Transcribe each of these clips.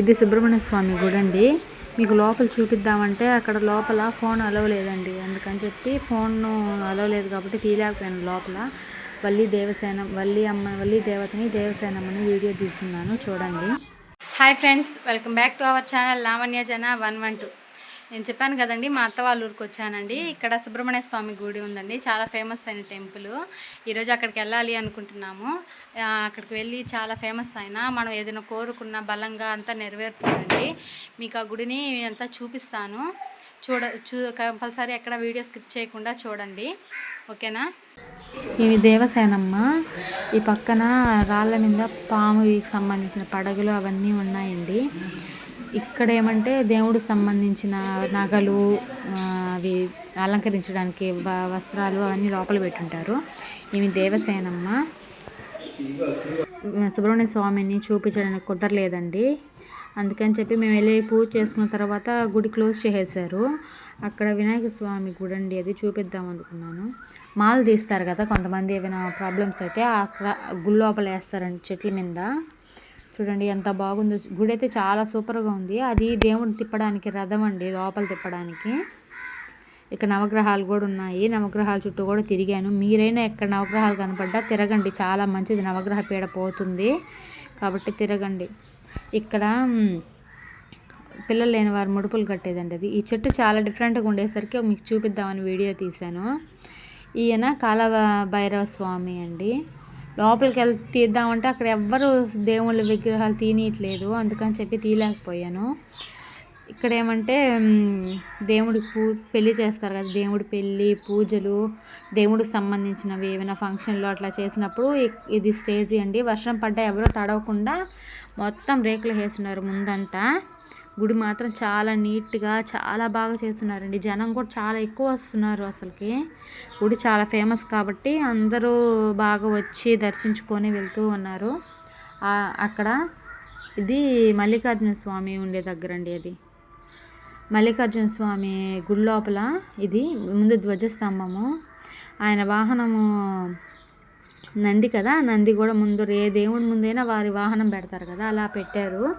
ఇది సుబ్రహ్మణ్య స్వామి గుడి అండి. మీకు లోపల చూపిద్దామంటే అక్కడ లోపల ఫోన్ అలవ్ లేదండి. అందుకని చెప్పి ఫోన్ అలవ్ లేదు కాబట్టి తీయలేకపోయాను లోపల. వల్లి దేవసేన వల్లి అమ్మ వల్లి దేవతని దేవసేనమ్మని వీడియో తీస్తున్నాను. చూడండి. Hi friends welcome back to our channel Lavanya జన వన్ వన్ టూ నేను చెప్పాను కదండి మా అత్త వాళ్ళ ఊరికి వచ్చానండి. ఇక్కడ సుబ్రహ్మణ్య స్వామి గుడి ఉందండి. చాలా ఫేమస్ అయిన టెంపుల్. ఈరోజు అక్కడికి వెళ్ళాలి అనుకుంటున్నాము. అక్కడికి వెళ్ళి చాలా ఫేమస్ అయినా మనం ఏదైనా కోరుకున్న బలంగా అంతా నెరవేరుతుందండి. మీకు ఆ గుడిని అంతా చూపిస్తాను. చూడ చూ కంపల్సరీ ఎక్కడ వీడియో స్కిప్ చేయకుండా చూడండి. ఓకేనా? ఇవి దేవసేనమ్మ. ఈ పక్కన రాళ్ళ మీద పాముకి సంబంధించిన పడగలు అవన్నీ ఉన్నాయండి. ఇక్కడ ఏమంటే దేవుడికి సంబంధించిన నగలు అవి అలంకరించడానికి వస్త్రాలు అవన్నీ లోపల పెట్టుంటారు. ఇవి దేవసేనమ్మ. సుబ్రహ్మణ్య స్వామిని చూపించడానికి కుదరలేదండి. అందుకని చెప్పి మేము వెళ్ళి పూజ చేసుకున్న తర్వాత గుడి క్లోజ్ చేసేసారు అక్కడ వినాయక స్వామి గుడి అండి అది చూపిద్దాం అనుకున్నాను. మాలు తీస్తారు కదా కొంతమంది ఏమైనా ప్రాబ్లమ్స్ అయితే అక్కడ గుడి లోపల వేస్తారండి చెట్ల మీద. చూడండి ఎంత బాగుందో. గుడి అయితే చాలా సూపర్గా ఉంది. అది దేవుడు తిప్పడానికి రథం అండి లోపల తిప్పడానికి. ఇక్కడ నవగ్రహాలు కూడా ఉన్నాయి. నవగ్రహాల చుట్టూ కూడా తిరిగాను. మీరైనా ఎక్కడ నవగ్రహాలు కనపడ్డా తిరగండి. చాలా మంచిది. నవగ్రహ పీడ పోతుంది కాబట్టి తిరగండి. ఇక్కడ పిల్లలు లేని వారు ముడుపులు కట్టేదండి అది. ఈ చెట్టు చాలా డిఫరెంట్గా ఉండేసరికి మీకు చూపిద్దామని వీడియో తీశాను. ఈయన కాలభైరవ స్వామి అండి. లోపలికి వెళ్ళి తీద్దామంటే అక్కడ ఎవ్వరు దేవుళ్ళ విగ్రహాలు తీయట్లేదు అందుకని చెప్పి తీయలేకపోయాను. ఇక్కడ ఏమంటే దేవుడి దేవుడికి పూ పెళ్ళి చేస్తారు కదా దేవుడి పెళ్ళి పూజలు దేవుడికి సంబంధించినవి ఏమైనా ఫంక్షన్లు అట్లా చేసినప్పుడు ఇది స్టేజ్ అండి. వర్షం పడ్డా ఎవరో తడవకుండా మొత్తం రేకులు వేస్తున్నారు ముందంతా. గుడి మాత్రం చాలా నీట్గా చాలా బాగా చేస్తున్నారండి. జనం కూడా చాలా ఎక్కువ వస్తున్నారు అసలుకి. గుడి చాలా ఫేమస్ కాబట్టి అందరూ బాగా వచ్చి దర్శించుకొని వెళ్తూ ఉన్నారు. అక్కడ ఇది మల్లికార్జున స్వామి ఉండే దగ్గర అండి అది. మల్లికార్జున స్వామి గుడి లోపల ఇది ముందు ధ్వజస్తంభము. ఆయన వాహనము నంది కదా? నంది కూడా ముందు ఏ దేవుని ముందైనా వారి వాహనం పెడతారు కదా? అలా పెట్టారు.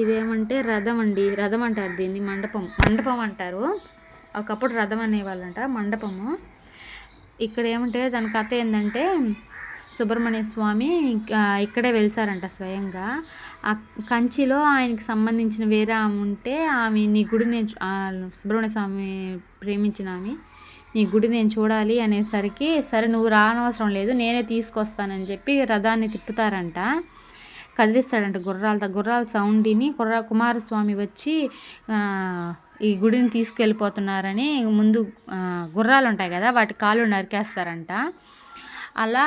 ఇదేమంటే రథం అండి రథం అంటారు దీన్ని మండపం. మండపం అంటారు. ఒకప్పుడు రథం అనేవాళ్ళంట మండపము. ఇక్కడ ఏమంటే దాని కథ ఏంటంటే సుబ్రహ్మణ్య స్వామి ఇక్కడే వెలిసారంట స్వయంగా. ఆ కంచిలో ఆయనకి సంబంధించిన వేరే ఆమె ఉంటే ఆమె నీ గుడి నేను సుబ్రహ్మణ్య స్వామి ప్రేమించిన ఆమె. నీ గుడి నేను చూడాలి అనేసరికి సరే నువ్వు రానవసరం లేదు నేనే తీసుకొస్తానని చెప్పి రథాన్ని తిప్పుతారంట. కదిలిస్తాడంట గుర్రాలతో గుర్రాల సౌండ్ని కుర్ర కుమారస్వామి వచ్చి ఈ గుడిని తీసుకెళ్ళిపోతున్నారని ముందు గుర్రాలు ఉంటాయి కదా వాటి కాళ్ళు నరికేస్తారంట. అలా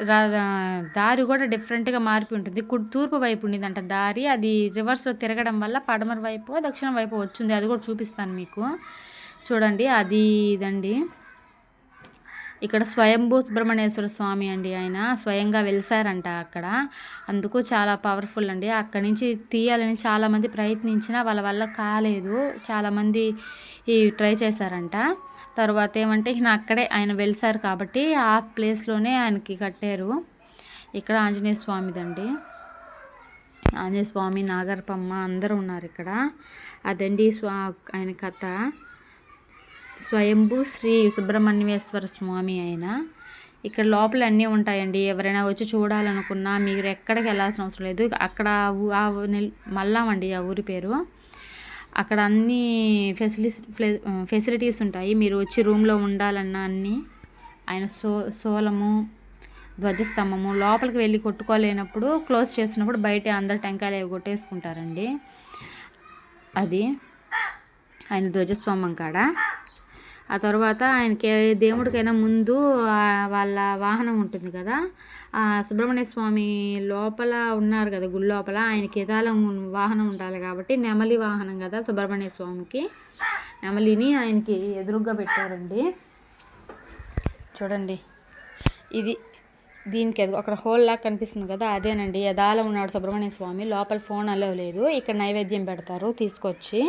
రా- దారి కూడా డిఫరెంట్గా మారిపోయి ఉంటుంది తూర్పు వైపు ఉండేదంట దారి. అది రివర్స్లో తిరగడం వల్ల పడమర వైపు దక్షిణం వైపు వచ్చింది. అది కూడా చూపిస్తాను మీకు. చూడండి అది ఇదండి. ఇక్కడ స్వయంభూ సుబ్రహ్మణ్యేశ్వర స్వామి అండి ఆయన. స్వయంగా వెలిసారంట అక్కడ. అందుకు చాలా పవర్ఫుల్ అండి. అక్కడి నుంచి తీయాలని చాలామంది ప్రయత్నించినా వాళ్ళ వల్ల కాలేదు. చాలామంది ఈ ట్రై చేశారంట. తర్వాత ఏమంటే ఈయన అక్కడే ఆయన వెలిసారు కాబట్టి ఆ ప్లేస్లోనే ఆయనకి కట్టారు. ఇక్కడ ఆంజనేయ స్వామిదండి. ఆంజనేయ స్వామి నాగరపమ్మ అందరూ ఉన్నారు ఇక్కడ. అదండి స్వా ఆయన కథ. స్వయంభూ శ్రీ సుబ్రహ్మణ్యేశ్వర స్వామి ఆయన ఇక్కడ లోపల అన్నీ ఉంటాయండి. ఎవరైనా వచ్చి చూడాలనుకున్నా మీరు ఎక్కడికి వెళ్ళాల్సిన అవసరం లేదు. అక్కడ ఆ మల్లామండి ఆ ఊరి పేరు. అక్కడ అన్ని ఫెసిలిటీస్ ఫెసిలిటీస్ ఉంటాయి. మీరు వచ్చి రూమ్లో ఉండాలన్నా అన్నీ ఆయన సో సోలము ధ్వజస్తంభము లోపలికి వెళ్ళి కొట్టుకోలేనప్పుడు క్లోజ్ చేస్తున్నప్పుడు బయట అందరు టెంకాయలు అవి కొట్టేసుకుంటారండి. అది. ఆయన ధ్వజస్తంభం కాడ. ఆ తర్వాత ఆయనకి దేవుడికైనా ముందు వాళ్ళ వాహనం ఉంటుంది కదా ఆ సుబ్రహ్మణ్య స్వామి లోపల ఉన్నారు కదా గుడి లోపల ఆయనకి ఎదాలం వాహనం ఉండాలి కాబట్టి నెమలి వాహనం కదా సుబ్రహ్మణ్య స్వామికి. నెమలిని ఆయనకి ఎదురుగ్గా పెట్టారండి. చూడండి. ఇది దీనికి ఎదుగు అక్కడ హోల్ లాగా కనిపిస్తుంది కదా అదేనండి. యదాల ఉన్నాడు సుబ్రహ్మణ్య స్వామి లోపల ఫోన్ అలో లేదు. ఇక్కడ నైవేద్యం పెడతారు తీసుకొచ్చి.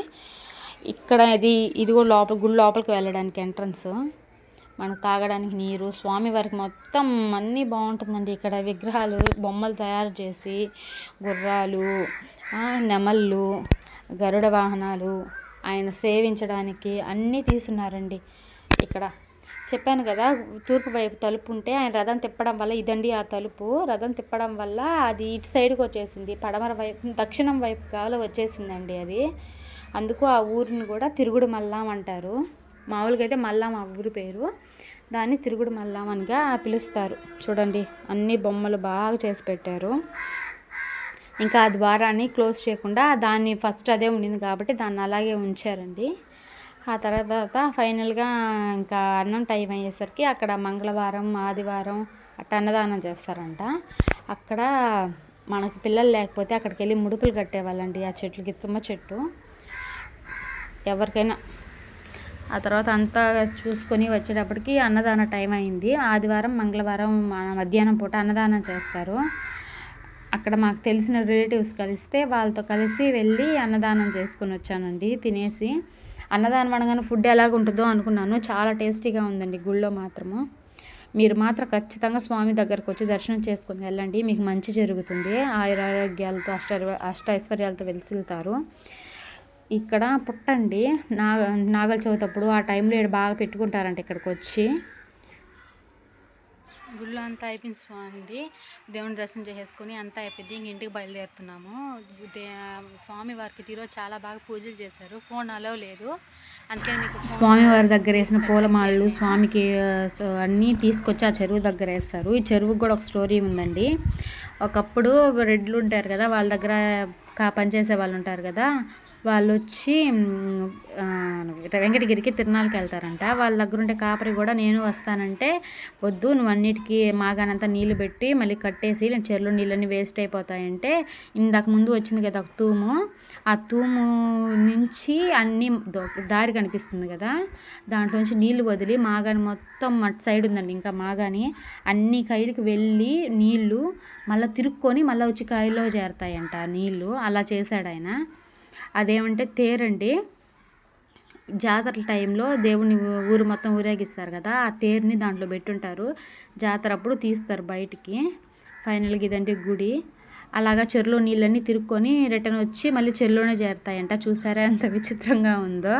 ఇక్కడ ఇది ఇది కూడా లోపల గుడి లోపలికి వెళ్ళడానికి ఎంట్రన్స్ మనకు తాగడానికి నీరు స్వామివారికి మొత్తం అన్నీ బాగుంటుందండి. ఇక్కడ విగ్రహాలు బొమ్మలు తయారు చేసి గుర్రాలు నెమళ్ళు గరుడ వాహనాలు ఆయన సేవించడానికి అన్నీ తీసున్నారండి ఇక్కడ చెప్పాను కదా తూర్పు వైపు తలుపు ఉంటే ఆయన రథం తిప్పడం వల్ల ఇదండి ఆ తలుపు రథం తిప్పడం వల్ల అది ఇటు సైడ్కి వచ్చేసింది. పడమర వైపు దక్షిణం వైపు కావాలి వచ్చేసిందండి అది. అందుకు ఆ ఊరిని కూడా తిరుగుడు మల్లాం అంటారు. మామూలుగా అయితే మల్లాం ఆ ఊరి పేరు. దాన్ని తిరుగుడు మల్లాం అనిగా పిలుస్తారు. చూడండి అన్ని బొమ్మలు బాగా చేసి పెట్టారు. ఇంకా ఆ ద్వారాన్ని క్లోజ్ చేయకుండా దాన్ని ఫస్ట్ అదే ఉండింది కాబట్టి దాన్ని అలాగే ఉంచారండి. ఆ తర్వాత ఫైనల్గా ఇంకా అన్నం టైం అయ్యేసరికి అక్కడ మంగళవారం ఆదివారం అట్ట అన్నదానం చేస్తారంట. అక్కడ మనకు పిల్లలు లేకపోతే అక్కడికి వెళ్ళి ముడుపులు కట్టేవాళ్ళండి ఆ చెట్లకి తుమ్మ చెట్టు. ఎవరికైనా. ఆ తర్వాత అంతా చూసుకొని వచ్చేటప్పటికి అన్నదాన టైం అయింది. ఆదివారం మంగళవారం మధ్యాహ్నం పూట అన్నదానం చేస్తారు. అక్కడ మాకు తెలిసిన రిలేటివ్స్ కలిస్తే వాళ్ళతో కలిసి వెళ్ళి అన్నదానం చేసుకొని వచ్చానండి తినేసి. అన్నదానం అనగానే ఫుడ్ ఎలాగ ఉంటుందో అనుకున్నాను. చాలా టేస్టీగా ఉందండి గుళ్ళో మాత్రము. మీరు మాత్రం ఖచ్చితంగా స్వామి దగ్గరకు వచ్చి దర్శనం చేసుకుని వెళ్ళండి. మీకు మంచి జరుగుతుంది. ఆయురారోగ్యాలతో అష్ట అష్ట ఐశ్వర్యాలతో వెలిసిల్తారు. ఇక్కడ పుట్టండి. నాగ నాగల చవితి అప్పుడు ఆ టైంలో ఈడ బాగా పెట్టుకుంటారంట ఇక్కడికి వచ్చి గుళ్ళు అంతా అయిపోయింది స్వామి దేవుని దర్శనం చేసేసుకొని అంతా అయిపోయింది. ఇంక ఇంటికి బయలుదేరుతున్నాము. స్వామి వారికి ఈరోజు చాలా బాగా పూజలు చేశారు. ఫోన్ అలవ్ లేదు. అందుకని మీకు స్వామి వారి దగ్గర వేసిన పూలమాలలు స్వామికి అన్నీ తీసుకొచ్చి ఆ చెరువు దగ్గర వేస్తారు. ఈ చెరువుకి కూడా ఒక స్టోరీ ఉందండి. ఒకప్పుడు రెడ్లు ఉంటారు కదా వాళ్ళ దగ్గర కా పనిచేసే వాళ్ళు ఉంటారు కదా వాళ్ళు వచ్చి వెంకటగిరికి తిరునాళ్ళకి వెళ్తారంట. వాళ్ళ దగ్గర ఉండే కాపరి కూడా నేను వస్తానంటే వద్దు నువ్వు అన్నిటికీ మాగానంతా నీళ్ళు పెట్టి మళ్ళీ కట్టేసి చెరువులో నీళ్ళన్నీ వేస్ట్ అయిపోతాయంటే ఇందాక ముందు వచ్చింది కదా ఒక తూము ఆ తూము నుంచి అన్ని దారి కనిపిస్తుంది కదా దాంట్లో నుంచి నీళ్ళు వదిలి మాగాని మొత్తం అటు సైడ్ ఉందండి ఇంకా మాగాని అన్ని కైలుకి వెళ్ళి నీళ్ళు మళ్ళీ తిరుక్కొని మళ్ళీ వచ్చి కాయల్లో చేరతాయంట నీళ్ళు నీళ్ళు. అలా చేశాడు ఆయన. అదేమంటే తేరండి. జాతర టైంలో దేవుని ఊరు మొత్తం ఊరేగిస్తారు కదా ఆ తేరుని దాంట్లో పెట్టుంటారు. జాతర అప్పుడు తీస్తారు బయటికి. ఫైనల్గా ఇదండి గుడి. అలాగా చెరువులో నీళ్ళన్నీ తిరుక్కొని రిటర్న్ వచ్చి మళ్ళీ చెరువులోనే చేరుతాయంట. చూసారా ఎంత విచిత్రంగా ఉందో.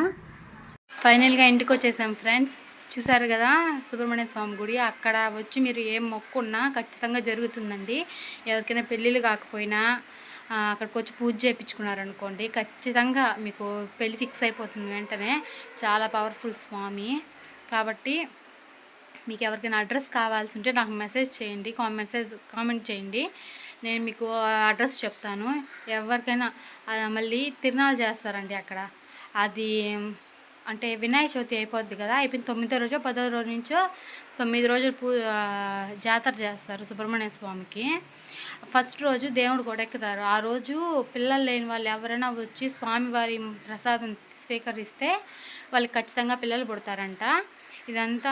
ఫైనల్గా ఇంటికి వచ్చేసాం ఫ్రెండ్స్. చూసారు కదా సుబ్రహ్మణ్య స్వామి గుడి. అక్కడ వచ్చి మీరు ఏం మొక్కున్నా ఖచ్చితంగా జరుగుతుందండి. ఎవరికైనా పెళ్ళిళ్ళు కాకపోయినా అక్కడికి వచ్చి పూజ చేయించుకున్నారనుకోండి ఖచ్చితంగా మీకు పెళ్ళి ఫిక్స్ అయిపోతుంది వెంటనే. చాలా పవర్ఫుల్ స్వామి. కాబట్టి మీకు ఎవరికైనా అడ్రస్ కావాల్సి ఉంటే నాకు మెసేజ్ చేయండి మెసేజ్ కామెంట్ చేయండి. నేను మీకు అడ్రస్ చెప్తాను. ఎవరికైనా మళ్ళీ తిరునాళ్ళు చేస్తారండి అక్కడ. అది అంటే వినాయక చవితి అయిపోద్ది కదా అయిపోయిన తొమ్మిదో రోజు పదో రోజు నుంచో తొమ్మిది రోజులు పూ జాతర చేస్తారు సుబ్రహ్మణ్య స్వామికి. ఫస్ట్ రోజు దేవుడు కూడా ఎక్కుతారు ఆ రోజు పిల్లలు లేని వాళ్ళు ఎవరైనా వచ్చి స్వామివారి ప్రసాదం స్వీకరిస్తే వాళ్ళకి ఖచ్చితంగా పిల్లలు పుడతారంట. ఇదంతా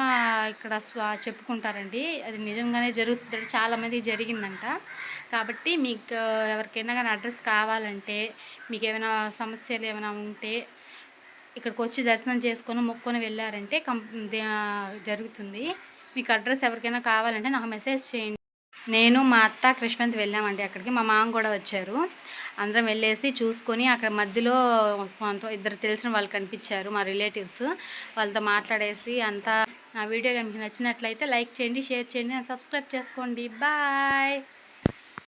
ఇక్కడ స్వా చెప్పుకుంటారండి. అది నిజంగానే జరుగుతుంది చాలామంది జరిగిందంట. కాబట్టి మీకు ఎవరికైనా కానీ అడ్రస్ కావాలంటే మీకు ఏమైనా సమస్యలు ఏమైనా ఉంటే ఇక్కడికి వచ్చి దర్శనం చేసుకొని మొక్కొని వెళ్ళారంటే కం జరుగుతుంది. మీకు అడ్రస్ ఎవరికైనా కావాలంటే నాకు మెసేజ్ చేయండి. నేను మా అత్త కృష్ణంత్ వెళ్ళామండి అక్కడికి. మా మామ కూడా వచ్చారు. అందరం వెళ్ళేసి చూసుకొని అక్కడ మధ్యలో కొంత ఇద్దరు తెలిసిన వాళ్ళు కనిపించారు మా రిలేటివ్స్. వాళ్ళతో మాట్లాడేసి అంతా నా వీడియో కనుక నచ్చినట్లయితే లైక్ చేయండి షేర్ చేయండి సబ్స్క్రైబ్ చేసుకోండి. బాయ్!